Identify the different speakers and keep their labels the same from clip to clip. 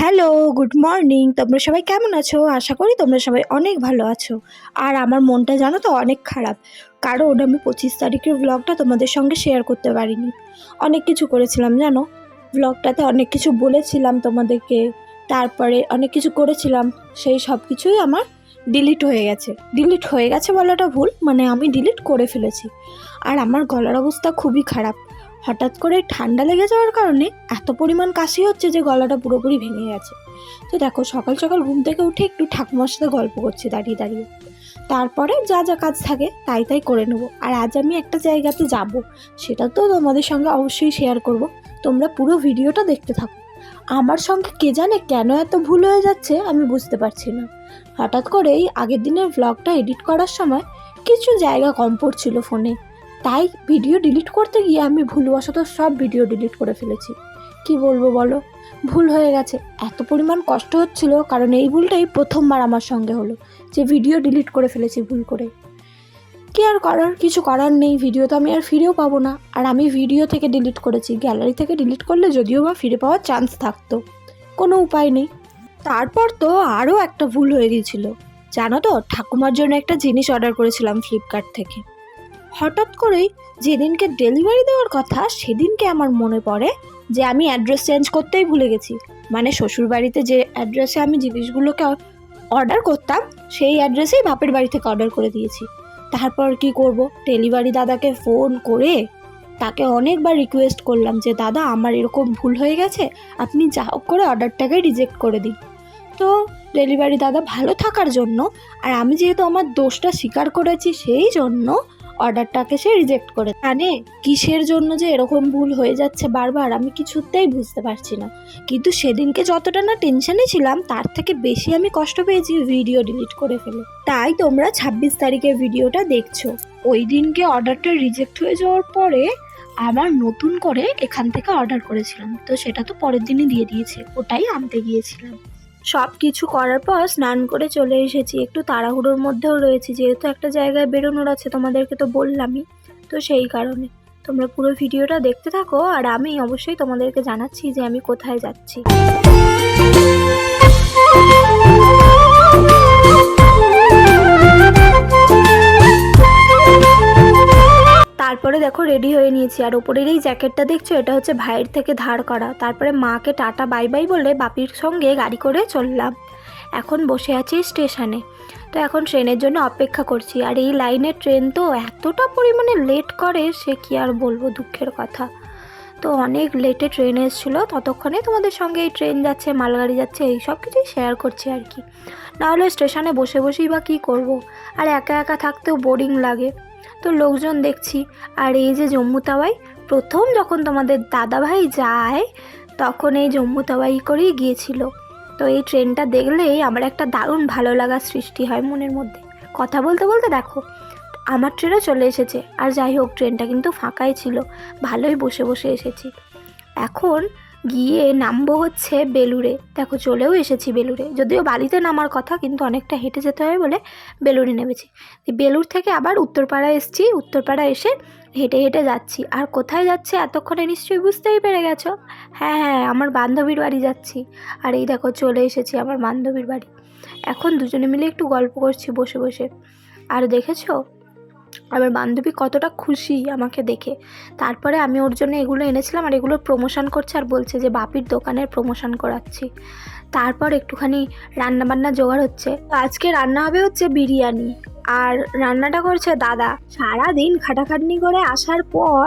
Speaker 1: Hello, good morning. তোমরা সবাই কেমন আছো? আশা করি তোমরা সবাই অনেক ভালো আছো। আর আমার মনটা জানো তো অনেক খারাপ। কারণ আমি পঁচিশ তারিখের ব্লগটা তোমাদের সঙ্গে শেয়ার করতে পারিনি। অনেক কিছু করেছিলাম, জানো? ব্লগটাতে অনেক কিছু বলেছিলাম তোমাদেরকে। তারপরে অনেক কিছু করেছিলাম। সেই সব কিছুই আমার ডিলিট হয়ে গেছে। ডিলিট হয়ে গেছে বলাটা ভুল মানে আমি ডিলিট করে ফেলেছি। আর আমার গলার অবস্থা খুবই খারাপ। হঠাৎ করে ঠান্ডা লেগে যাওয়ার কারণে এত পরিমাণ কাশি হচ্ছে যে গলাটা পুরোপুরি ভেঙে গেছে। তো দেখো, সকাল সকাল ঘুম থেকে উঠে একটু ঠাকুমার সাথে গল্প করছি দাঁড়িয়ে দাঁড়িয়ে। তারপরে যা যা কাজ থাকে তাই তাই করে নেব। আর আজ আমি একটা জায়গাতে যাব, সেটা তো তোমাদের সঙ্গে অবশ্যই শেয়ার করব। তোমরা পুরো ভিডিওটা দেখতে থাকো। আমার সঙ্গে কে জানে কেন এত ভুল হয়ে যাচ্ছে আমি বুঝতে পারছি না। হঠাৎ করেই আগের দিনের ব্লগটা এডিট করার সময় কিছু জায়গা কম পড়ছিল ফোনে তাই ভিডিও ডিলিট করতে গিয়ে আমি ভুলবশত সব ভিডিও ডিলিট করে ফেলেছি। কি বলব বলো? ভুল হয়ে গেছে। এত পরিমাণ কষ্ট হচ্ছিল, কারণ এই ভুলটাই প্রথমবার আমার সঙ্গে হলো, যে ভিডিও ডিলিট করে ফেলেছি ভুল করে। কি আর করার? কিছু করার নেই ভিডিও তো আমি আর ফিরেও পাবো না। আর আমি ভিডিও থেকে ডিলিট করেছি গ্যালারি থেকে ডিলিট করলে যদিও বা ফিরে পাওয়ার চান্স থাকতো। কোনো উপায় নেই। তারপর তো আরও একটা ভুল হয়ে গিয়েছিল। জানো তো, ঠাকুমার জন্য একটা জিনিস অর্ডার করেছিলাম ফ্লিপকার্ট থেকে। হঠাৎ করেই যেদিনকে ডেলিভারি দেওয়ার কথা, সেদিনকে আমার মনে পড়ে যে আমি অ্যাড্রেস চেঞ্জ করতেই ভুলে গেছি। মানে শ্বশুরবাড়িতে যে অ্যাড্রেসে আমি জিনিসগুলোকে অর্ডার করতাম, সেই অ্যাড্রেসেই বাপের বাড়ি থেকে অর্ডার করে দিয়েছি। তারপর কি করব? ডেলিভারি দাদাকে ফোন করে তাকে অনেকবার রিকোয়েস্ট করলাম যে, দাদা, আমার এরকম ভুল হয়ে গেছে, আপনি যা হোক করে অর্ডারটাকে রিজেক্ট করে দিন। তো ডেলিভারি দাদা ভালো থাকার জন্য, আর আমি যেহেতু আমার দোষটা স্বীকার করেছি, সেই জন্য অর্ডারটাকে সে রিজেক্ট করে জানে কিসের জন্য যে এরকম ভুল হয়ে যাচ্ছে বারবার, আমি কিছুতেই বুঝতে পারছি না। কিন্তু সেদিনকে যতটা না টেনশনে ছিলাম, তার থেকে বেশি আমি কষ্ট পেয়েছি ভিডিও ডিলিট করে ফেলে। তাই তোমরা ছাব্বিশ তারিখের ভিডিওটা দেখছ। ওই দিনকে অর্ডারটা রিজেক্ট হয়ে যাওয়ার পরে আবার নতুন করে এখান থেকে অর্ডার করেছিলাম। তো সেটা তো পরের দিনই দিয়ে দিয়েছে, ওটাই আনতে গিয়েছিলাম। সব কিছু করার পর স্নান করে চলে এসেছি। একটু তাড়াহুড়োর মধ্যেও রয়েছি, যেহেতু একটা জায়গায় বেরোনোর আছে, তোমাদেরকে তো বললামই। তো সেই কারণে। তোমরা পুরো ভিডিওটা দেখতে থাকো, আর আমি অবশ্যই তোমাদেরকে জানাচ্ছি যে আমি কোথায় যাচ্ছি। তারপরে দেখো রেডি হয়ে নিয়েছি। আর ওপরের এই জ্যাকেটটা দেখছ, এটা হচ্ছে ভাইয়ের থেকে ধার করা। তারপরে মাকে টাটা, বাই বাই বলে বাপির সঙ্গে গাড়ি করে চললাম। এখন বসে আছি স্টেশনে তো এখন ট্রেনের জন্য অপেক্ষা করছি। আর এই লাইনের ট্রেন তো এতটা পরিমাণে লেট করে, সে কি আর বলব দুঃখের কথা। তো অনেক লেটে ট্রেন এসেছিল। ততক্ষণে তোমাদের সঙ্গে এই ট্রেন যাচ্ছে, মালগাড়ি যাচ্ছে, এই সব কিছুই শেয়ার করছি আর কি। নাহলে স্টেশনে বসে বসেই বা কী করব? আর একা একা থাকতেও বোরিং লাগে। তো লোকজন দেখছি, আর এই যে জম্মু তাওয়াই, প্রথম যখন তোমাদের দাদাভাই যায়, তখন এই জম্মু তাওয়াই করেই গিয়েছিল। তো এই ট্রেনটা দেখলেই আমার একটা দারুণ ভালো লাগার সৃষ্টি হয় মনের মধ্যে। কথা বলতে বলতে দেখো, আমার ট্রেনও চলে এসেছে, আর যাই হোক, ট্রেনটা কিন্তু ফাঁকাই ছিল, ভালোই বসে বসে এসেছি। এখন গিয়ে নামবো হচ্ছে বেলুড়ে। দেখো, চলেও এসেছি বেলুড়ে। যদিও বালিতে নামার কথা, কিন্তু অনেকটা হেঁটে যেতে হয় বলে বেলুড়ে নেমেছি। বেলুর থেকে আবার উত্তরপাড়া এসেছি। উত্তরপাড়া এসে হেঁটে হেঁটে যাচ্ছি। আর কোথায় যাচ্ছে এতক্ষণে নিশ্চয়ই বুঝতেই পেরে গেছো? হ্যাঁ হ্যাঁ আমার বান্ধবীর বাড়ি যাচ্ছি। আর এই দেখো, চলে এসেছি আমার বান্ধবীর বাড়ি। এখন দুজনে মিলে একটু গল্প করছি বসে বসে। আর দেখেছ আমার বান্ধবী কতটা খুশি আমাকে দেখে। তারপরে আমি ওর জন্য এগুলো এনেছিলাম আর এগুলো প্রমোশন করছে আর বলছে যে বাপির দোকানের প্রমোশন করাচ্ছি। তারপর একটুখানি রান্নাবান্না জোগাড় হচ্ছে। আজকে রান্না হবে হচ্ছে বিরিয়ানি। আর রান্নাটা করছে দাদা। সারা দিন খাটাখাটনি করে আসার পর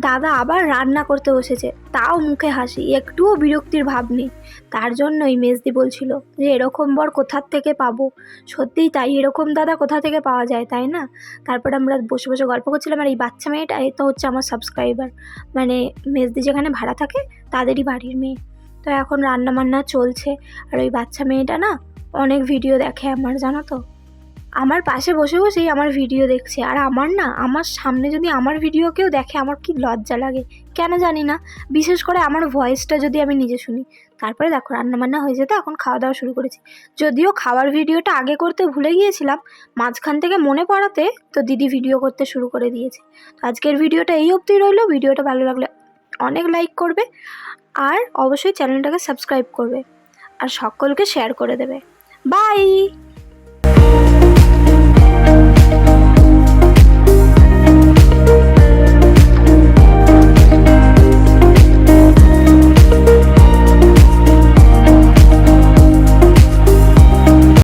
Speaker 1: দাদা আবার রান্না করতে বসেছে। তাও মুখে হাসি, একটুও বিরক্তির ভাব নেই। তার জন্যই মেজদি বলছিল যে, এরকম বর কোথার থেকে পাবো? সত্যিই তাই, এরকম দাদা কোথা থেকে পাওয়া যায়, তাই না? তারপরে আমরা বসে বসে গল্প করছিলাম, আর এই বাচ্চা মেয়েটা, এ তো হচ্ছে আমার সাবস্ক্রাইবার মানে মেজদি যেখানে ভাড়া থাকে, তাদেরই বাড়ির মেয়ে। তো এখন রান্না বান্না চলছে। আর ওই বাচ্চা মেয়েটা না, অনেক ভিডিও দেখে আমার, জানো তো? আমার পাশে বসে বসেই আমার ভিডিও দেখছে। আর আমার না, আমার সামনে যদি আমার ভিডিও কেউ দেখে, আমার কি লজ্জা লাগে? কেন জানি না। বিশেষ করে আমার ভয়েসটা যদি আমি নিজে শুনি। তারপরে দেখো, রান্নাবান্না হয়ে যেতে এখন খাওয়া দাওয়া শুরু করেছি। যদিও খাওয়ার ভিডিওটা আগে করতে ভুলে গিয়েছিলাম, মাঝখান থেকে মনে পড়াতে তো দিদি ভিডিও করতে শুরু করে দিয়েছে। তো আজকের ভিডিওটা এই অবধি রইল। ভিডিওটা ভালো লাগলে অনেক লাইক করবে। আর অবশ্যই চ্যানেলটাকে সাবস্ক্রাইব করবে। আর সকলকে শেয়ার করে দেবে। বাই